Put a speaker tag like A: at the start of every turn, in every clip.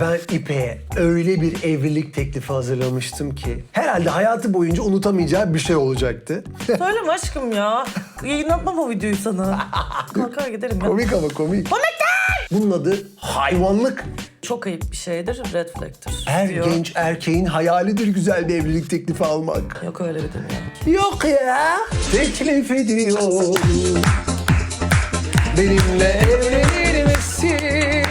A: Ben İpek'e öyle bir evlilik teklifi hazırlamıştım ki herhalde hayatı boyunca unutamayacağı bir şey olacaktı.
B: Söyleme aşkım ya. Yayınlatmam o videoyu sana. Kalkar giderim ya.
A: komik ama komik. Bunun adı hayvanlık.
B: Çok ayıp bir şeydir, red flag'tir.
A: Her
B: diyor.
A: genç erkeğin hayalidir güzel bir evlilik teklifi almak.
B: Yok öyle bir dünya.
A: Yok ya. Teklif ediyorum. Benimle evlenir misin?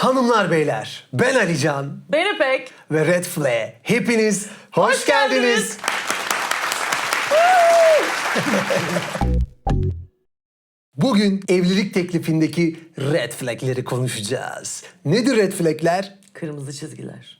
A: Hanımlar beyler, ben Alican
B: Beni pek.
A: ve Red Flag. Hepiniz hoş,
B: Hoş
A: geldiniz.
B: geldiniz.
A: Bugün evlilik teklifindeki red flagleri konuşacağız. Nedir red flagler?
B: Kırmızı çizgiler.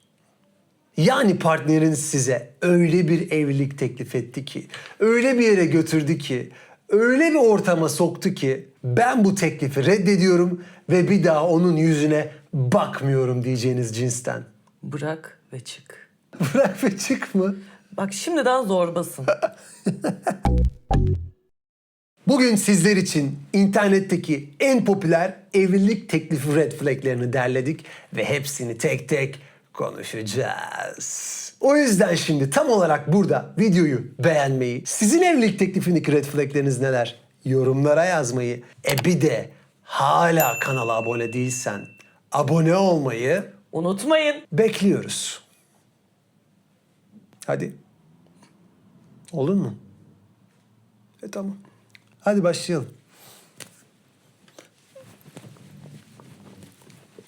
A: Yani partnerin size öyle bir evlilik teklif etti ki, öyle bir yere götürdü ki, öyle bir ortama soktu ki ben bu teklifi reddediyorum ve bir daha onun yüzüne bakmıyorum diyeceğiniz cinsten.
B: Bırak ve çık.
A: Bırak ve çık mı?
B: Bak şimdiden zorbasın.
A: Bugün sizler için internetteki en popüler evlilik teklifi red flaglerini derledik ve hepsini tek tek konuşacağız. O yüzden şimdi tam olarak burada videoyu beğenmeyi, sizin evlilik teklifindeki red flagleriniz neler? Yorumlara yazmayı, e bir de hala kanala abone değilsen abone olmayı
B: Unutmayın.
A: bekliyoruz. Hadi. Olur mu? E tamam. Hadi başlayalım.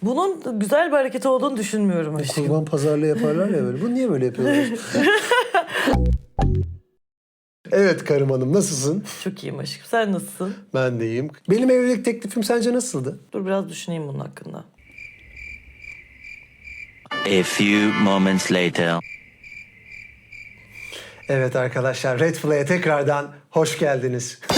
B: Bunun güzel bir hareket olduğunu düşünmüyorum aşkım.
A: Kurban pazarlığı yaparlar ya böyle. Bu niye böyle yapıyorlar? evet karım hanım nasılsın?
B: Çok iyiyim aşkım. Sen nasılsın?
A: Ben de iyiyim. Benim evlilik teklifim sence nasıldı?
B: Dur biraz düşüneyim bunun hakkında.
C: A few moments later.
A: Evet arkadaşlar Red Flay'e tekrardan hoş geldiniz.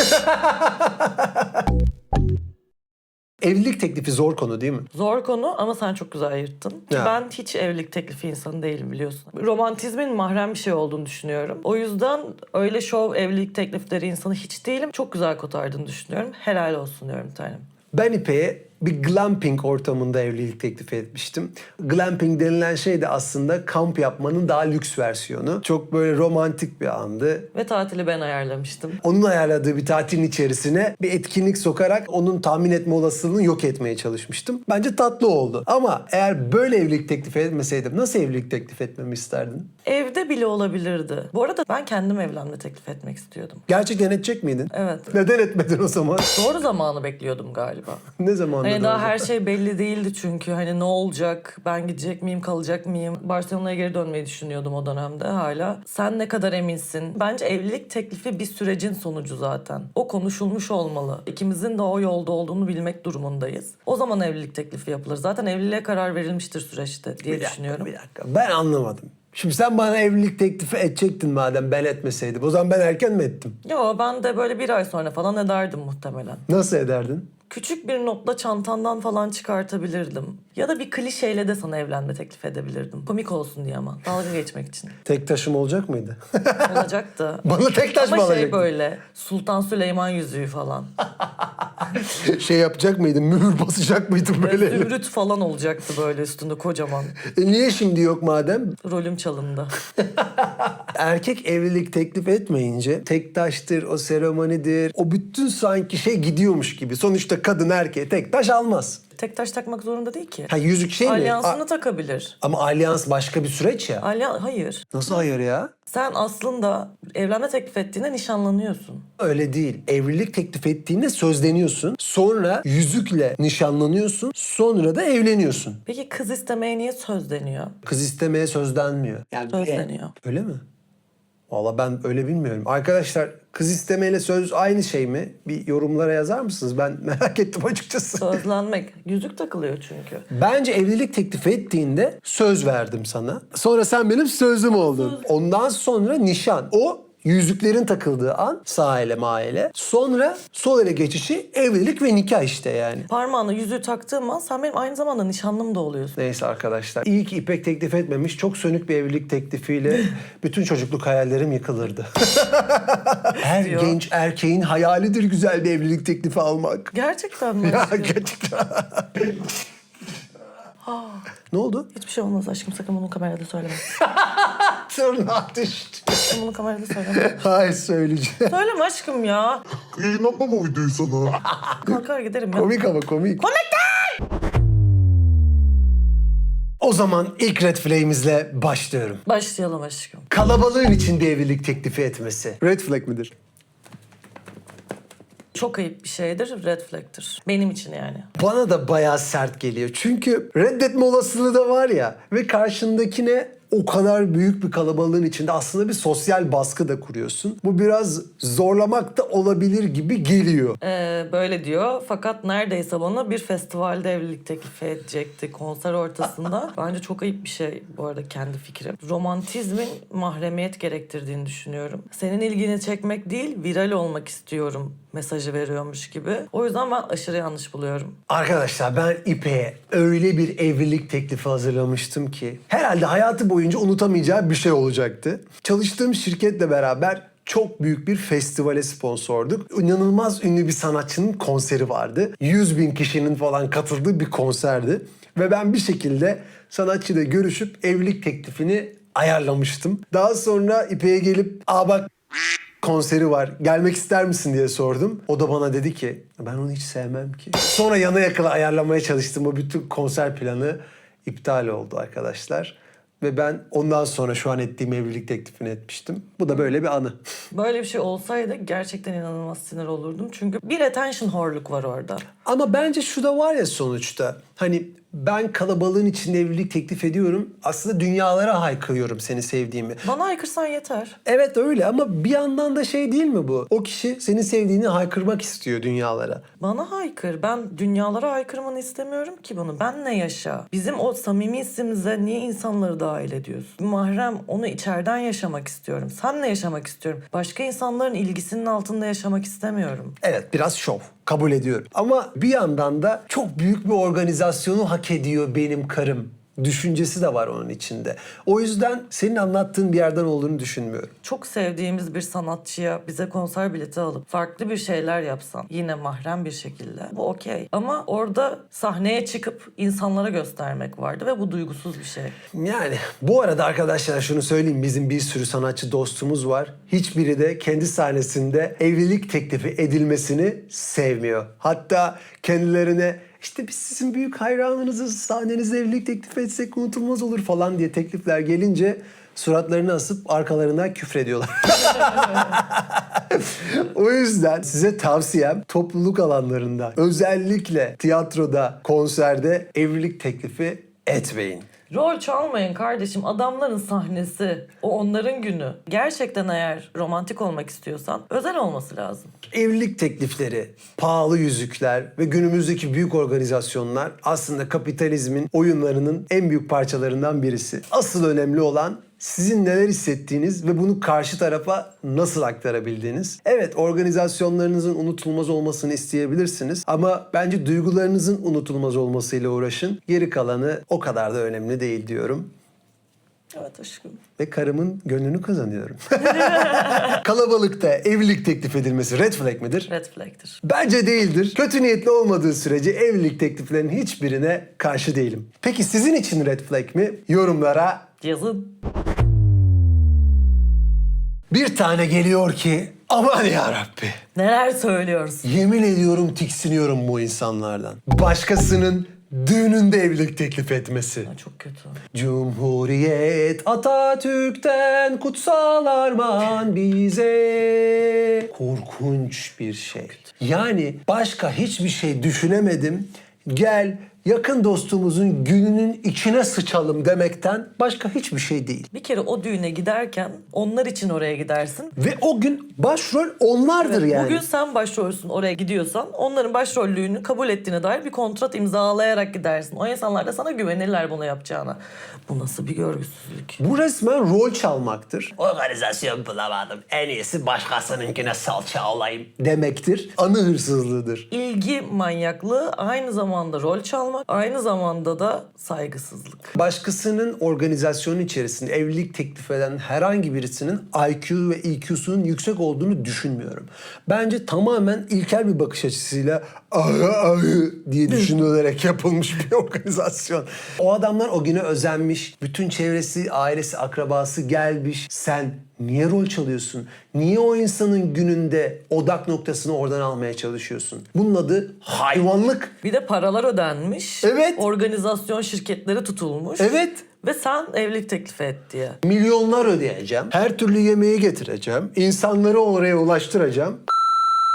A: evlilik teklifi zor konu değil mi?
B: Zor konu ama sen çok güzel yırttın. Ki
A: Ya.
B: Ben hiç evlilik teklifi insanı değilim biliyorsun. Romantizmin mahrem bir şey olduğunu düşünüyorum. O yüzden öyle şov evlilik teklifleri insanı hiç değilim. Çok güzel kotardığını düşünüyorum. Helal olsun diyorum tanem.
A: Ben İpek'e bir glamping ortamında evlilik teklifi etmiştim. Glamping denilen şey de aslında kamp yapmanın daha lüks versiyonu. Çok böyle romantik bir andı.
B: Ve tatili ben ayarlamıştım.
A: Onun ayarladığı bir tatilin içerisine bir etkinlik sokarak onun tahmin etme olasılığını yok etmeye çalışmıştım. Bence tatlı oldu. Ama eğer böyle evlilik teklifi etmeseydim nasıl evlilik teklif etmemi isterdin?
B: Evde bile olabilirdi. Bu arada ben kendim evlenme teklif etmek istiyordum.
A: Gerçekten edecek miydin?
B: Evet.
A: Neden etmedin o zaman?
B: Doğru zamanı bekliyordum galiba.
A: ne zaman?
B: Hani daha her şey belli değildi çünkü. Hani ne olacak? Ben gidecek miyim, kalacak mıyım? Barcelona'ya geri dönmeyi düşünüyordum o dönemde hala. Sen ne kadar eminsin? Bence evlilik teklifi bir sürecin sonucu zaten. O konuşulmuş olmalı. İkimizin de o yolda olduğunu bilmek durumundayız. O zaman evlilik teklifi yapılır. Zaten evliliğe karar verilmiştir süreçte diye
A: Bir dakika,
B: düşünüyorum.
A: bir dakika. Ben anlamadım. Şimdi sen bana evlilik teklifi edecektin madem ben etmeseydim. O zaman ben erken mi ettim?
B: Yo ben de böyle bir ay sonra falan ederdim muhtemelen.
A: Nasıl ederdin?
B: Küçük bir notla çantandan falan çıkartabilirdim. Ya da bir klişeyle de sana evlenme teklif edebilirdim. Komik olsun diye ama. Dalga geçmek için.
A: Tek taşım olacak mıydı?
B: Olacaktı.
A: Bana tek taş mı
B: Ama şey
A: alacaktın?
B: böyle Sultan Süleyman yüzüğü falan.
A: şey yapacak mıydın? Mühür basacak mıydın böyle?
B: Zümrüt falan olacaktı böyle üstünde kocaman.
A: E niye şimdi yok madem?
B: Rolüm çalındı.
A: Erkek evlilik teklif etmeyince tek taştır, o seremonidir. O bütün sanki şey gidiyormuş gibi. Sonuçta kadın erkeğe tek taş almaz.
B: Tek taş takmak zorunda değil ki.
A: Ha yüzük şey mi?
B: Alyansını
A: A-
B: takabilir.
A: ama alyans başka bir süreç ya.
B: Alyan hayır.
A: Nasıl hayır ya?
B: Sen aslında evlenme teklif ettiğinde nişanlanıyorsun.
A: Öyle değil. Evlilik teklif ettiğinde sözleniyorsun. Sonra yüzükle nişanlanıyorsun. Sonra da evleniyorsun.
B: Peki kız istemeye niye söz deniyor?
A: Kız istemeye sözlenmiyor. Yani
B: Sözleniyor.
A: Öyle mi? Valla ben öyle bilmiyorum. Arkadaşlar kız istemeyle söz aynı şey mi? Bir yorumlara yazar mısınız? Ben merak ettim açıkçası.
B: Sözlenmek. Yüzük takılıyor çünkü.
A: Bence evlilik teklifi ettiğinde söz verdim sana. Sonra sen benim sözüm oldun. Ondan sonra nişan. O yüzüklerin takıldığı an sağ ele maile. Sonra sol ele geçişi evlilik ve nikah işte yani.
B: Parmağına yüzüğü taktığım an sen benim aynı zamanda nişanlım da oluyorsun.
A: Neyse arkadaşlar. İyi ki İpek teklif etmemiş. Çok sönük bir evlilik teklifiyle bütün çocukluk hayallerim yıkılırdı. Her
B: Diyor.
A: genç erkeğin hayalidir güzel bir evlilik teklifi almak.
B: Gerçekten mi?
A: Ya gerçekten. ne oldu?
B: Hiçbir şey olmaz aşkım sakın bunu kamerada söyleme.
A: Tırnağı düştü.
B: Bunu kamerada söyleme.
A: Hayır söyleyeceğim.
B: Söyleme aşkım ya.
D: Yayınlatmam o videoyu sana.
B: Kalkar giderim ya.
A: Komik ama komik. Komik O zaman ilk red flag'imizle başlıyorum.
B: Başlayalım aşkım.
A: Kalabalığın içinde evlilik teklifi etmesi. Red flag midir?
B: Çok ayıp bir şeydir, red flag'tir. Benim için yani.
A: Bana da bayağı sert geliyor. Çünkü reddetme olasılığı da var ya ve karşındakine o kadar büyük bir kalabalığın içinde aslında bir sosyal baskı da kuruyorsun. Bu biraz zorlamak da olabilir gibi geliyor.
B: Ee, böyle diyor. Fakat neredeyse bana bir festivalde evlilik teklifi edecekti konser ortasında. Bence çok ayıp bir şey bu arada kendi fikrim. Romantizmin mahremiyet gerektirdiğini düşünüyorum. Senin ilgini çekmek değil, viral olmak istiyorum mesajı veriyormuş gibi. O yüzden ben aşırı yanlış buluyorum.
A: Arkadaşlar ben İpek'e öyle bir evlilik teklifi hazırlamıştım ki herhalde hayatı boyunca unutamayacağı bir şey olacaktı. Çalıştığım şirketle beraber çok büyük bir festivale sponsorduk. İnanılmaz ünlü bir sanatçının konseri vardı. 100 bin kişinin falan katıldığı bir konserdi. Ve ben bir şekilde sanatçıyla görüşüp evlilik teklifini ayarlamıştım. Daha sonra İpek'e gelip aa bak konseri var. Gelmek ister misin diye sordum. O da bana dedi ki ben onu hiç sevmem ki. Sonra yana yakıla ayarlamaya çalıştım. O bütün konser planı iptal oldu arkadaşlar. Ve ben ondan sonra şu an ettiğim evlilik teklifini etmiştim. Bu da böyle bir anı.
B: Böyle bir şey olsaydı gerçekten inanılmaz sinir olurdum. Çünkü bir attention whore'luk var orada.
A: Ama bence şu da var ya sonuçta. Hani ben kalabalığın içinde evlilik teklif ediyorum. Aslında dünyalara haykırıyorum seni sevdiğimi.
B: Bana haykırsan yeter.
A: Evet öyle ama bir yandan da şey değil mi bu? O kişi seni sevdiğini haykırmak istiyor dünyalara.
B: Bana haykır. Ben dünyalara haykırmanı istemiyorum ki bunu. Benle yaşa. Bizim o samimi hisimize niye insanları dahil ediyorsun? Mahrem onu içeriden yaşamak istiyorum. Senle yaşamak istiyorum. Başka insanların ilgisinin altında yaşamak istemiyorum.
A: Evet biraz şov. Kabul ediyorum. Ama bir yandan da çok büyük bir organizasyonu hak ediyor benim karım düşüncesi de var onun içinde. O yüzden senin anlattığın bir yerden olduğunu düşünmüyorum.
B: Çok sevdiğimiz bir sanatçıya bize konser bileti alıp farklı bir şeyler yapsan yine mahrem bir şekilde bu okey. Ama orada sahneye çıkıp insanlara göstermek vardı ve bu duygusuz bir şey.
A: Yani bu arada arkadaşlar şunu söyleyeyim. Bizim bir sürü sanatçı dostumuz var. Hiçbiri de kendi sahnesinde evlilik teklifi edilmesini sevmiyor. Hatta kendilerine işte biz sizin büyük hayranınızız sahnenizde evlilik teklif etsek unutulmaz olur falan diye teklifler gelince suratlarını asıp arkalarına küfrediyorlar. o yüzden size tavsiyem topluluk alanlarında özellikle tiyatroda, konserde evlilik teklifi etmeyin.
B: Rol çalmayın kardeşim. Adamların sahnesi. O onların günü. Gerçekten eğer romantik olmak istiyorsan özel olması lazım.
A: Evlilik teklifleri, pahalı yüzükler ve günümüzdeki büyük organizasyonlar aslında kapitalizmin oyunlarının en büyük parçalarından birisi. Asıl önemli olan sizin neler hissettiğiniz ve bunu karşı tarafa nasıl aktarabildiğiniz. Evet organizasyonlarınızın unutulmaz olmasını isteyebilirsiniz ama bence duygularınızın unutulmaz olmasıyla uğraşın. Geri kalanı o kadar da önemli değil diyorum
B: Evet aşkım.
A: ve karımın gönlünü kazanıyorum. Kalabalıkta evlilik teklif edilmesi red flag midir?
B: Red flag'tir.
A: Bence değildir. Kötü niyetli olmadığı sürece evlilik tekliflerinin hiçbirine karşı değilim. Peki sizin için red flag mi? Yorumlara
B: Yazın.
A: Bir tane geliyor ki aman ya Rabbi.
B: Neler söylüyoruz?
A: Yemin ediyorum tiksiniyorum bu insanlardan. Başkasının düğününde evlilik teklif etmesi.
B: Ay, Çok kötü.
A: Cumhuriyet Atatürk'ten kutsal armağan bize. Korkunç bir şey. Yani başka hiçbir şey düşünemedim. Gel yakın dostumuzun gününün içine sıçalım demekten başka hiçbir şey değil.
B: Bir kere o düğüne giderken onlar için oraya gidersin.
A: Ve o gün başrol onlardır
B: Evet,
A: yani.
B: Bugün sen başrolsün oraya gidiyorsan onların başrollüğünü kabul ettiğine dair bir kontrat imzalayarak gidersin. O insanlar da sana güvenirler bunu yapacağına. Bu nasıl bir görgüsüzlük?
A: Bu resmen rol çalmaktır. Organizasyon bulamadım. En iyisi başkasınınkine salça olayım demektir. Anı hırsızlığıdır.
B: İlgi manyaklığı aynı zamanda rol çalmak, aynı zamanda da saygısızlık.
A: Başkasının organizasyonu içerisinde evlilik teklif eden herhangi birisinin IQ ve EQ'sunun yüksek olduğunu düşünmüyorum. Bence tamamen ilkel bir bakış açısıyla ahı ahı diye düşünülerek yapılmış bir organizasyon. O adamlar o güne özenmiş. Bütün çevresi, ailesi, akrabası gelmiş. Sen niye rol çalıyorsun? Niye o insanın gününde odak noktasını oradan almaya çalışıyorsun? Bunun adı hayvanlık.
B: Bir de paralar ödenmiş.
A: Evet.
B: Organizasyon şirketleri tutulmuş.
A: Evet.
B: Ve sen evlilik teklifi et diye.
A: Milyonlar ödeyeceğim. Her türlü yemeği getireceğim. İnsanları oraya ulaştıracağım.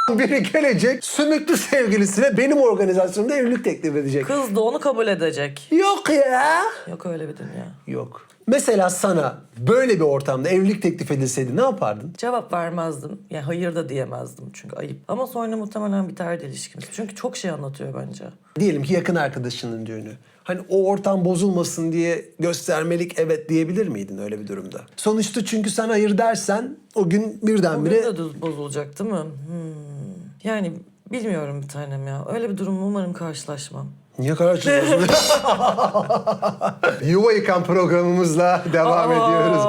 A: Biri gelecek sümüklü sevgilisine benim organizasyonumda evlilik teklif edecek.
B: Kız da onu kabul edecek.
A: Yok ya.
B: Yok öyle bir dünya.
A: Yok. Mesela sana böyle bir ortamda evlilik teklif edilseydi ne yapardın?
B: Cevap vermezdim. Yani hayır da diyemezdim çünkü ayıp. Ama sonra muhtemelen biterdi ilişkimiz. Çünkü çok şey anlatıyor bence.
A: Diyelim ki yakın arkadaşının düğünü. Hani o ortam bozulmasın diye göstermelik evet diyebilir miydin öyle bir durumda? Sonuçta çünkü sen hayır dersen o gün birdenbire
B: de düz bozulacak değil mi? Hmm. Yani bilmiyorum bir tanem ya. Öyle bir durum umarım karşılaşmam.
A: Niye karşılıyorsun? Yuva yıkan programımızla devam
B: Aa.
A: ediyoruz.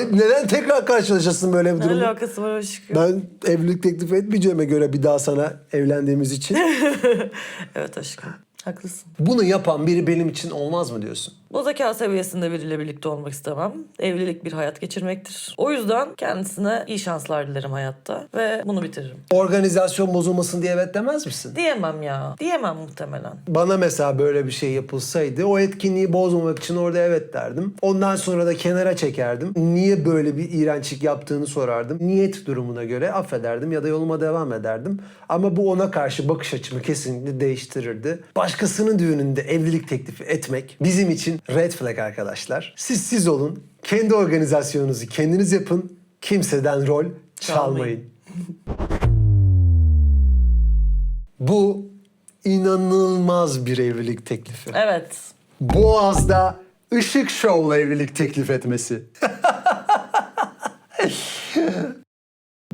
A: E, Neden tekrar karşılaşasın böyle bir
B: Ne
A: durumda?
B: alakası var aşkım?
A: Ben evlilik teklif etmeyeceğime göre bir daha sana evlendiğimiz için.
B: Evet aşkım. Haklısın.
A: Bunu yapan biri benim için olmaz mı diyorsun?
B: Bu zeka seviyesinde biriyle birlikte olmak istemem. Evlilik bir hayat geçirmektir. O yüzden kendisine iyi şanslar dilerim hayatta ve bunu bitiririm.
A: Organizasyon bozulmasın diye evet demez misin?
B: Diyemem ya. Diyemem muhtemelen.
A: Bana mesela böyle bir şey yapılsaydı o etkinliği bozmamak için orada evet derdim. Ondan sonra da kenara çekerdim. Niye böyle bir iğrençlik yaptığını sorardım. Niyet durumuna göre affederdim ya da yoluma devam ederdim. Ama bu ona karşı bakış açımı kesinlikle değiştirirdi. Başkasının düğününde evlilik teklifi etmek bizim için red flag arkadaşlar. Siz siz olun. Kendi organizasyonunuzu kendiniz yapın. Kimseden rol çalmayın. Bu inanılmaz bir evlilik teklifi.
B: Evet.
A: Boğaz'da ışık şovla evlilik teklif etmesi.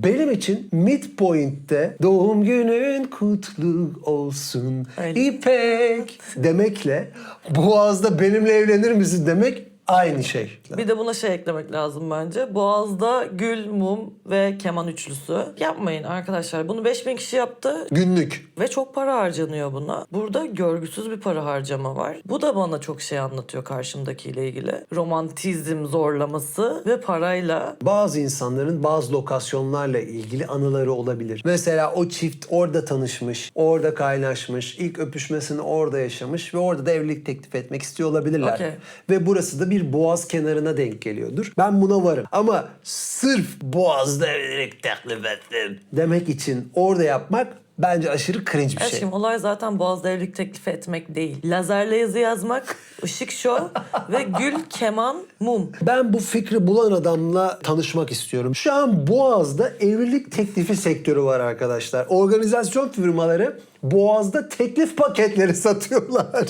A: Benim için midpoint'te doğum günün kutlu olsun
B: Öyle.
A: İpek demekle Boğaz'da benimle evlenir misin demek aynı şey.
B: Bir de buna şey eklemek lazım bence. Boğaz'da gül, mum ve keman üçlüsü. Yapmayın arkadaşlar. Bunu 5000 kişi yaptı.
A: Günlük.
B: Ve çok para harcanıyor buna. Burada görgüsüz bir para harcama var. Bu da bana çok şey anlatıyor karşımdakiyle ilgili. Romantizm zorlaması ve parayla
A: Bazı insanların bazı lokasyonlarla ilgili anıları olabilir. Mesela o çift orada tanışmış, orada kaynaşmış, ilk öpüşmesini orada yaşamış ve orada da evlilik teklif etmek istiyor olabilirler.
B: Okey.
A: Ve burası da bir boğaz kenarına denk geliyordur. Ben buna varım. Ama sırf boğazda evlilik teklif ettim demek için orada yapmak bence aşırı cringe bir şey.
B: Aşkım olay zaten Boğaz'da evlilik teklifi etmek değil. Lazerle yazı yazmak, ışık şov ve gül, keman, mum.
A: Ben bu fikri bulan adamla tanışmak istiyorum. Şu an Boğaz'da evlilik teklifi sektörü var arkadaşlar. Organizasyon firmaları Boğaz'da teklif paketleri satıyorlar.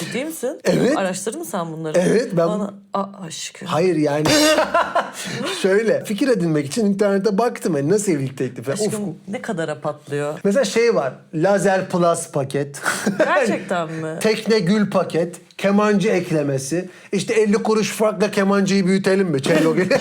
B: Ciddi misin?
A: Evet.
B: Araştırdın mı sen bunları?
A: Evet, ben-
B: Bana... Aa, aşkım.
A: Hayır yani şöyle fikir edinmek için internete baktım hani nasıl evlilik teklifi. Of.
B: Aşkım ne kadara patlıyor?
A: Mesela şey var. Lazer Plus paket.
B: Gerçekten mi?
A: Tekne gül paket. Kemancı eklemesi. İşte 50 kuruş farkla kemancıyı büyütelim mi? Gibi.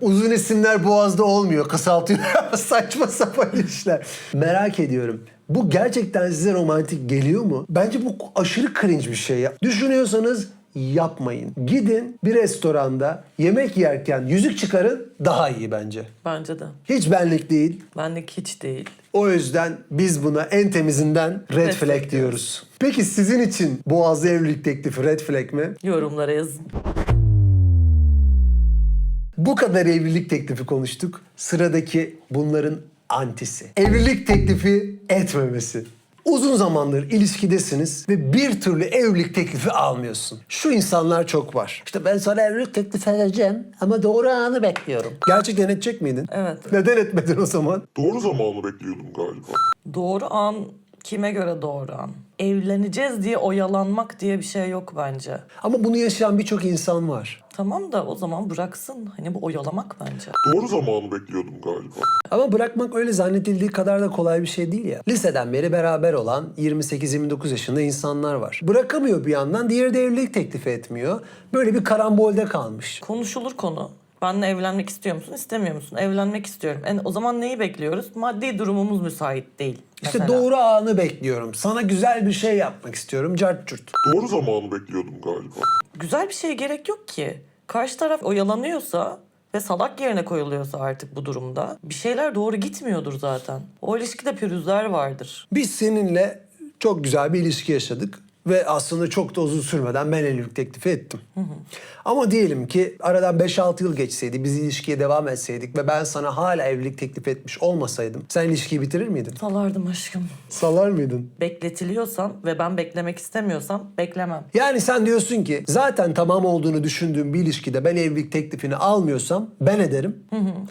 A: Uzun isimler boğazda olmuyor. Kısaltıyor. Saçma sapan işler. Merak ediyorum. Bu gerçekten size romantik geliyor mu? Bence bu aşırı cringe bir şey ya. Düşünüyorsanız yapmayın. Gidin bir restoranda yemek yerken yüzük çıkarın daha iyi bence.
B: Bence de.
A: Hiç benlik değil.
B: Benlik hiç değil.
A: O yüzden biz buna en temizinden red,
B: Red
A: flag,
B: flag
A: diyoruz. Peki sizin için Boğazlı evlilik teklifi red flag mi?
B: Yorumlara yazın.
A: Bu kadar evlilik teklifi konuştuk. Sıradaki bunların antisi. Evlilik teklifi etmemesi. Uzun zamandır ilişkidesiniz ve bir türlü evlilik teklifi almıyorsun. Şu insanlar çok var. İşte ben sana evlilik teklifi edeceğim ama doğru anı bekliyorum. Gerçekten edecek miydin?
B: Evet.
A: Neden etmedin o zaman?
D: Doğru zamanı bekliyordum galiba.
B: Doğru an kime göre doğru an? Evleneceğiz diye oyalanmak diye bir şey yok bence.
A: Ama bunu yaşayan birçok insan var.
B: Tamam da o zaman bıraksın. Hani bu oyalamak bence.
D: Doğru zamanı bekliyordum galiba.
A: Ama bırakmak öyle zannedildiği kadar da kolay bir şey değil ya. Liseden beri beraber olan 28-29 yaşında insanlar var. Bırakamıyor bir yandan, diğeri de evlilik teklifi etmiyor. Böyle bir karambolde kalmış.
B: Konuşulur konu. Benle evlenmek istiyor musun, istemiyor musun? Evlenmek istiyorum. En, o zaman neyi bekliyoruz? Maddi durumumuz müsait değil.
A: İşte
B: mesela.
A: doğru anı bekliyorum. Sana güzel bir şey yapmak istiyorum. Cart curt.
D: Doğru zamanı bekliyordum galiba.
B: Güzel bir şeye gerek yok ki. Karşı taraf oyalanıyorsa ve salak yerine koyuluyorsa artık bu durumda bir şeyler doğru gitmiyordur zaten. O ilişkide pürüzler vardır.
A: Biz seninle çok güzel bir ilişki yaşadık. Ve aslında çok da uzun sürmeden ben evlilik teklifi ettim. Ama diyelim ki aradan 5-6 yıl geçseydi, biz ilişkiye devam etseydik ve ben sana hala evlilik teklif etmiş olmasaydım, sen ilişkiyi bitirir miydin?
B: Salardım aşkım.
A: Salar mıydın?
B: Bekletiliyorsam ve ben beklemek istemiyorsam beklemem.
A: Yani sen diyorsun ki zaten tamam olduğunu düşündüğüm bir ilişkide ben evlilik teklifini almıyorsam ben ederim.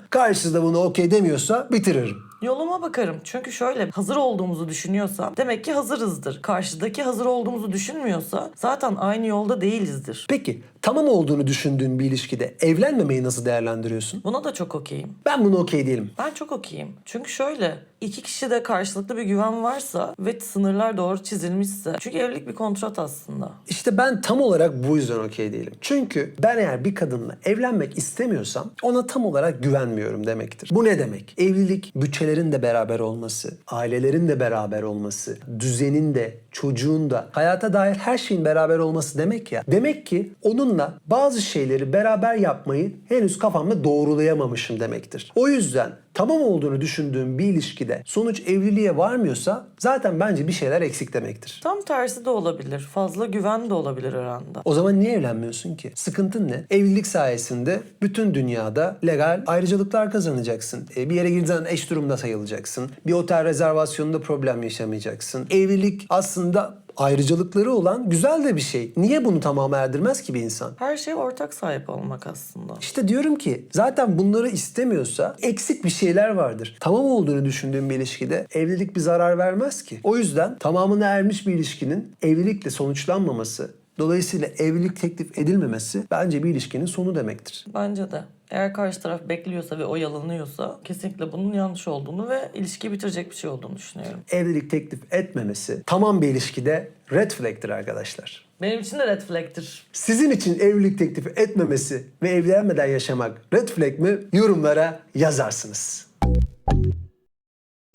A: Karşısı da bunu okey demiyorsa bitiririm.
B: Yoluma bakarım. Çünkü şöyle hazır olduğumuzu düşünüyorsam demek ki hazırızdır. Karşıdaki hazır olduğumuzu düşünmüyorsa zaten aynı yolda değilizdir.
A: Peki tamam olduğunu düşündüğün bir ilişkide evlenmemeyi nasıl değerlendiriyorsun?
B: Buna da çok okeyim.
A: Ben bunu okey değilim.
B: Ben çok okeyim. Çünkü şöyle iki kişide karşılıklı bir güven varsa ve sınırlar doğru çizilmişse. Çünkü evlilik bir kontrat aslında.
A: İşte ben tam olarak bu yüzden okey değilim. Çünkü ben eğer bir kadınla evlenmek istemiyorsam ona tam olarak güvenmiyorum demektir. Bu ne demek? Evlilik bütçelerin de beraber olması, ailelerin de beraber olması, düzenin de, çocuğun da, hayata dair her şeyin beraber olması demek ya. Demek ki onunla bazı şeyleri beraber yapmayı henüz kafamda doğrulayamamışım demektir. O yüzden tamam olduğunu düşündüğüm bir ilişkide sonuç evliliğe varmıyorsa zaten bence bir şeyler eksik demektir.
B: Tam tersi de olabilir. Fazla güven de olabilir aranda.
A: O zaman niye evlenmiyorsun ki? Sıkıntın ne? Evlilik sayesinde bütün dünyada legal ayrıcalıklar kazanacaksın. E, bir yere girdiğin zaman eş durumda sayılacaksın. Bir otel rezervasyonunda problem yaşamayacaksın. Evlilik aslında ayrıcalıkları olan güzel de bir şey. Niye bunu tamamı erdirmez ki bir insan?
B: Her şey ortak sahip olmak aslında.
A: İşte diyorum ki zaten bunları istemiyorsa eksik bir şeyler vardır. Tamam olduğunu düşündüğüm bir ilişkide evlilik bir zarar vermez ki. O yüzden tamamına ermiş bir ilişkinin evlilikle sonuçlanmaması, dolayısıyla evlilik teklif edilmemesi bence bir ilişkinin sonu demektir.
B: Bence de. Eğer karşı taraf bekliyorsa ve oyalanıyorsa kesinlikle bunun yanlış olduğunu ve ilişkiyi bitirecek bir şey olduğunu düşünüyorum.
A: Evlilik teklif etmemesi tamam bir ilişkide red flag'tir arkadaşlar.
B: Benim için de red flag'tir.
A: Sizin için evlilik teklifi etmemesi ve evlenmeden yaşamak red flag mi? Yorumlara yazarsınız.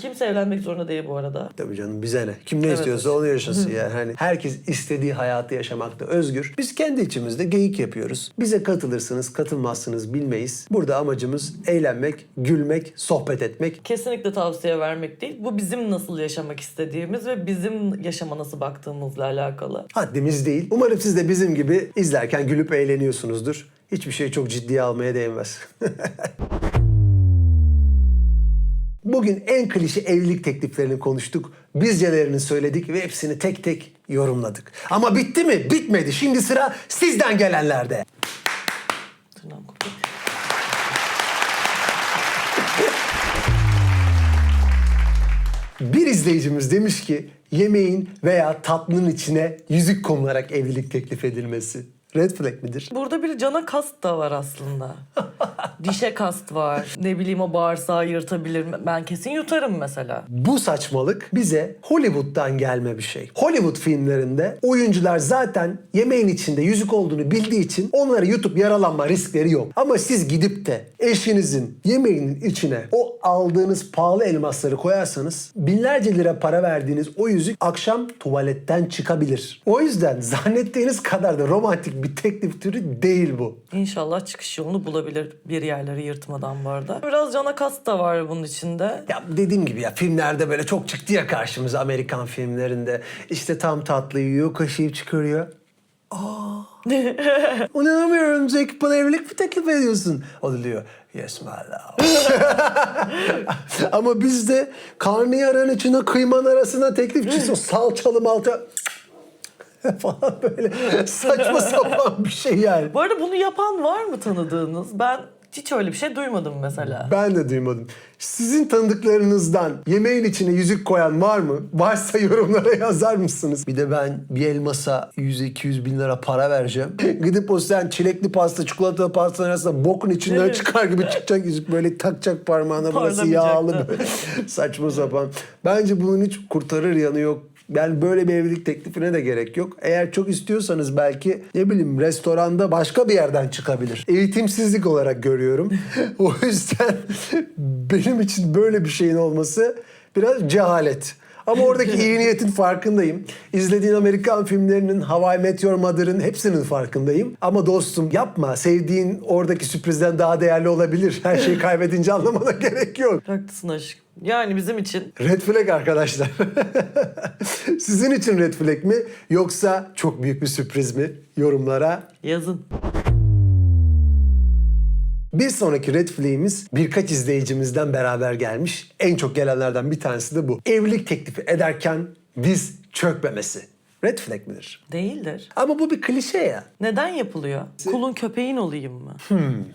B: Kimse evlenmek zorunda değil bu arada.
A: Tabii canım bize ne? Kim ne
B: Evet.
A: istiyorsa onu yaşasın yani. Hani herkes istediği hayatı yaşamakta özgür. Biz kendi içimizde geyik yapıyoruz. Bize katılırsınız, katılmazsınız bilmeyiz. Burada amacımız eğlenmek, gülmek, sohbet etmek.
B: Kesinlikle tavsiye vermek değil. Bu bizim nasıl yaşamak istediğimiz ve bizim yaşama nasıl baktığımızla alakalı.
A: Haddimiz değil. Umarım siz de bizim gibi izlerken gülüp eğleniyorsunuzdur. Hiçbir şey çok ciddiye almaya değmez. Bugün en klişe evlilik tekliflerini konuştuk. Bizcelerini söyledik ve hepsini tek tek yorumladık. Ama bitti mi? Bitmedi. Şimdi sıra sizden gelenlerde. Bir izleyicimiz demiş ki yemeğin veya tatlının içine yüzük konularak evlilik teklif edilmesi. Red flag midir?
B: Burada bir cana kast da var aslında. Dişe kast var. Ne bileyim o bağırsağı yırtabilir. Ben kesin yutarım mesela.
A: Bu saçmalık bize Hollywood'dan gelme bir şey. Hollywood filmlerinde oyuncular zaten yemeğin içinde yüzük olduğunu bildiği için onları yutup yaralanma riskleri yok. Ama siz gidip de eşinizin yemeğinin içine o aldığınız pahalı elmasları koyarsanız binlerce lira para verdiğiniz o yüzük akşam tuvaletten çıkabilir. O yüzden zannettiğiniz kadar da romantik bir teklif türü değil bu.
B: İnşallah çıkış yolunu bulabilir bir yerleri yırtmadan bu arada. Biraz cana kast da var bunun içinde.
A: Ya dediğim gibi ya filmlerde böyle çok çıktı ya karşımıza Amerikan filmlerinde. İşte tam tatlı yiyor, kaşıyıp çıkarıyor. Aa İnanamıyorum Jacob bana evlilik mi teklif ediyorsun? O da diyor yes my love. Ama bizde karnıyarın içine kıyman arasına teklif çıkıyor. Salçalı malça falan böyle saçma sapan bir şey yani.
B: Bu arada bunu yapan var mı tanıdığınız? Ben hiç öyle bir şey duymadım mesela.
A: Ben de duymadım. Sizin tanıdıklarınızdan yemeğin içine yüzük koyan var mı? Varsa yorumlara yazar mısınız? Bir de ben bir elmasa 100-200 bin lira para vereceğim. Gidip o sen çilekli pasta, çikolatalı pasta arasında bokun içinden
B: Evet.
A: çıkar gibi çıkacak yüzük. Böyle takacak parmağına burası yağlı böyle. Saçma sapan. Bence bunun hiç kurtarır yanı yok. Yani böyle bir evlilik teklifine de gerek yok. Eğer çok istiyorsanız belki ne bileyim restoranda başka bir yerden çıkabilir. Eğitimsizlik olarak görüyorum. o yüzden benim için böyle bir şeyin olması biraz cehalet. Ama oradaki iyi niyetin farkındayım. İzlediğin Amerikan filmlerinin, Hawaii Meteor Mother'ın hepsinin farkındayım. Ama dostum yapma. Sevdiğin oradaki sürprizden daha değerli olabilir. Her şeyi kaybedince anlamana gerek yok.
B: Haklısın aşkım. Yani bizim için
A: Red flag arkadaşlar. Sizin için red flag mi yoksa çok büyük bir sürpriz mi? Yorumlara.
B: yazın.
A: Bir sonraki red flag'imiz birkaç izleyicimizden beraber gelmiş. En çok gelenlerden bir tanesi de bu. Evlilik teklifi ederken diz çökmemesi. Red flag midir?
B: Değildir.
A: Ama bu bir klişe ya.
B: Neden yapılıyor? Kulun köpeğin olayım mı?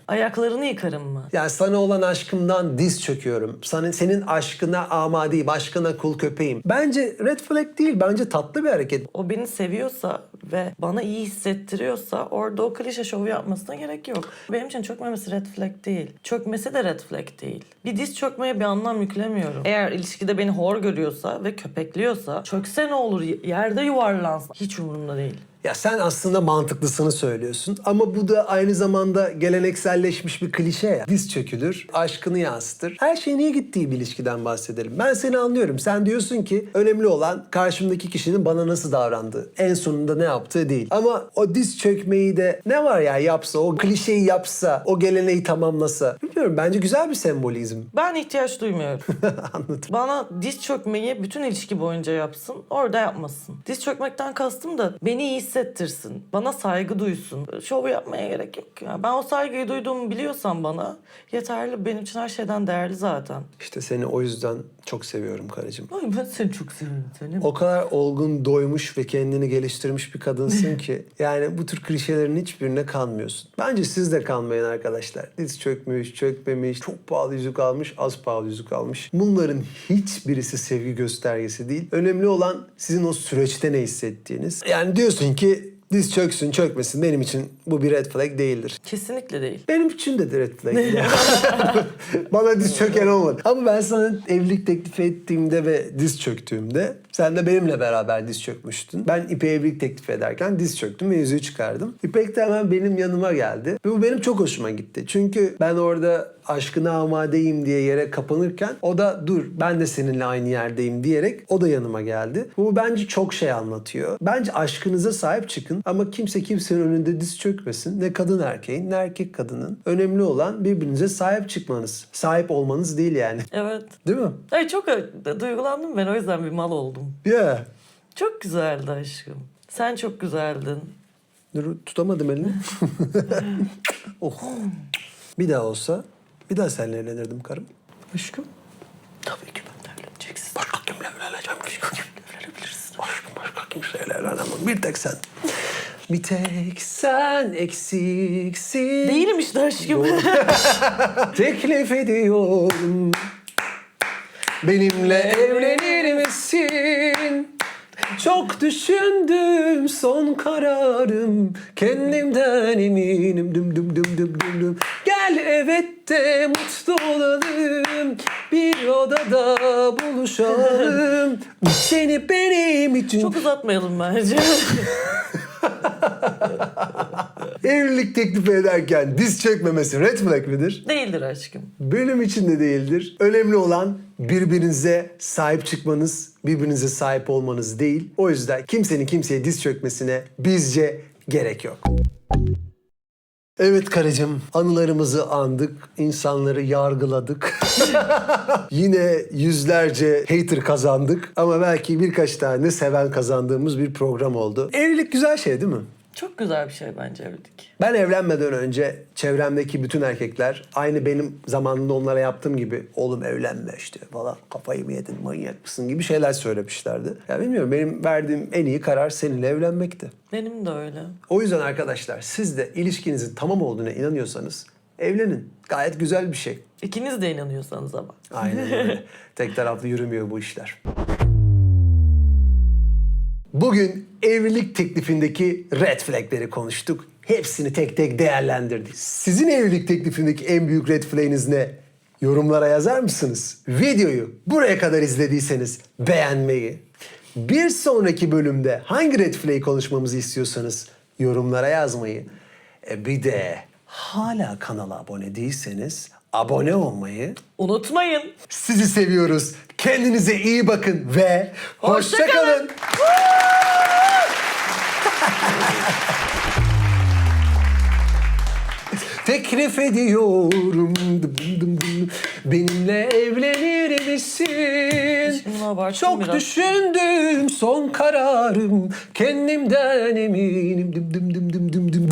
B: Ayaklarını yıkarım mı?
A: Yani sana olan aşkımdan diz çöküyorum. Sana, senin aşkına amadeyim, aşkına kul köpeğim. Bence red flag değil. Bence tatlı bir hareket.
B: O beni seviyorsa ve bana iyi hissettiriyorsa orada o klişe şovu yapmasına gerek yok. Benim için çökmemesi red flag değil. Çökmesi de red flag değil. Bir diz çökmeye bir anlam yüklemiyorum. Eğer ilişkide beni hor görüyorsa ve köpekliyorsa çökse ne olur yerde yuvarlansın. Hiç umurumda değil.
A: Ya sen aslında mantıklısını söylüyorsun ama bu da aynı zamanda gelenekselleşmiş bir klişe ya. Diz çökülür, aşkını yansıtır. Her şeyin iyi gittiği bir ilişkiden bahsedelim. Ben seni anlıyorum. Sen diyorsun ki önemli olan karşımdaki kişinin bana nasıl davrandığı. En sonunda ne yaptığı değil. Ama o diz çökmeyi de ne var ya yapsa, o klişeyi yapsa, o geleneği tamamlasa. Bilmiyorum bence güzel bir sembolizm.
B: Ben ihtiyaç duymuyorum.
A: Anladım.
B: Bana diz çökmeyi bütün ilişki boyunca yapsın, orada yapmasın. Diz çökmekten kastım da beni iyi hissettirsin, bana saygı duysun. Şov yapmaya gerek yok ya. Ben o saygıyı duyduğumu biliyorsam bana yeterli. Benim için her şeyden değerli zaten.
A: İşte seni o yüzden çok seviyorum karıcığım.
B: Ay ben seni çok seviyorum seni.
A: O kadar olgun, doymuş ve kendini geliştirmiş bir kadınsın ki yani bu tür klişelerin hiçbirine kanmıyorsun. Bence siz de kanmayın arkadaşlar. Diz çökmüş, çökmemiş, çok pahalı yüzük almış, az pahalı yüzük almış. Bunların hiçbirisi sevgi göstergesi değil. Önemli olan sizin o süreçte ne hissettiğiniz. Yani diyorsun ki diz çöksün, çökmesin benim için bu bir red flag değildir.
B: Kesinlikle değil.
A: Benim için de red flag. Bana diz çöken olmadı. Ama ben sana evlilik teklif ettiğimde ve diz çöktüğümde sen de benimle beraber diz çökmüştün. Ben İpek'e evlilik teklif ederken diz çöktüm ve yüzüğü çıkardım. İpek de hemen benim yanıma geldi. Ve bu benim çok hoşuma gitti. Çünkü ben orada aşkına amadeyim diye yere kapanırken o da dur ben de seninle aynı yerdeyim diyerek o da yanıma geldi. Bu bence çok şey anlatıyor. Bence aşkınıza sahip çıkın ama kimse kimsenin önünde diz çökmesin. Ne kadın erkeğin ne erkek kadının. Önemli olan birbirinize sahip çıkmanız. Sahip olmanız değil yani.
B: Evet.
A: Değil mi?
B: Ay çok duygulandım ben o yüzden bir mal oldum.
A: Yeah.
B: Çok güzeldi aşkım. Sen çok güzeldin.
A: Dur tutamadım elini. oh. Bir daha olsa bir daha seninle evlenirdim karım.
B: Aşkım. Tabii ki ben de evleneceksin.
A: Başka kimle evleneceğim? Başka kimle evlenebilirsin? Başka, başka kimseyle evlenemem. Bir tek sen. Bir tek sen eksiksin.
B: Değilim işte aşkım.
A: Teklif ediyorum. Benimle evlenir misin? Çok düşündüm son kararım. Kendimden eminim. Düm düm düm düm düm düm. Gel evet de mutlu olalım. Bir odada buluşalım. Seni benim için.
B: Çok uzatmayalım bence.
A: Evlilik teklifi ederken diz çökmemesi red flag midir?
B: Değildir aşkım.
A: Benim için de değildir. Önemli olan birbirinize sahip çıkmanız, birbirinize sahip olmanız değil. O yüzden kimsenin kimseye diz çökmesine bizce gerek yok. Evet karıcığım, anılarımızı andık, insanları yargıladık. Yine yüzlerce hater kazandık ama belki birkaç tane seven kazandığımız bir program oldu. Evlilik güzel şey değil mi?
B: Çok güzel bir şey bence evlilik.
A: Ben evlenmeden önce çevremdeki bütün erkekler aynı benim zamanında onlara yaptığım gibi oğlum evlenme işte falan kafayı mı yedin manyak mısın gibi şeyler söylemişlerdi. Ya bilmiyorum benim verdiğim en iyi karar seninle evlenmekti.
B: Benim de öyle.
A: O yüzden arkadaşlar siz de ilişkinizin tamam olduğuna inanıyorsanız evlenin. Gayet güzel bir şey.
B: İkiniz de inanıyorsanız ama.
A: Aynen öyle. Tek taraflı yürümüyor bu işler. Bugün evlilik teklifindeki red flagleri konuştuk. Hepsini tek tek değerlendirdik. Sizin evlilik teklifindeki en büyük red flaginiz ne? Yorumlara yazar mısınız? Videoyu buraya kadar izlediyseniz beğenmeyi, bir sonraki bölümde hangi red flag konuşmamızı istiyorsanız yorumlara yazmayı, e bir de hala kanala abone değilseniz abone olmayı,
B: Unutmayın.
A: sizi seviyoruz. Kendinize iyi bakın ve hoşça
B: Hoşça kalın.
A: kalın. Teklif ediyorum dım dım dım. Benimle evlenir misin?
B: Şimdi
A: Çok
B: biraz.
A: düşündüm son kararım Kendimden eminim dım dım dım dım dım dım.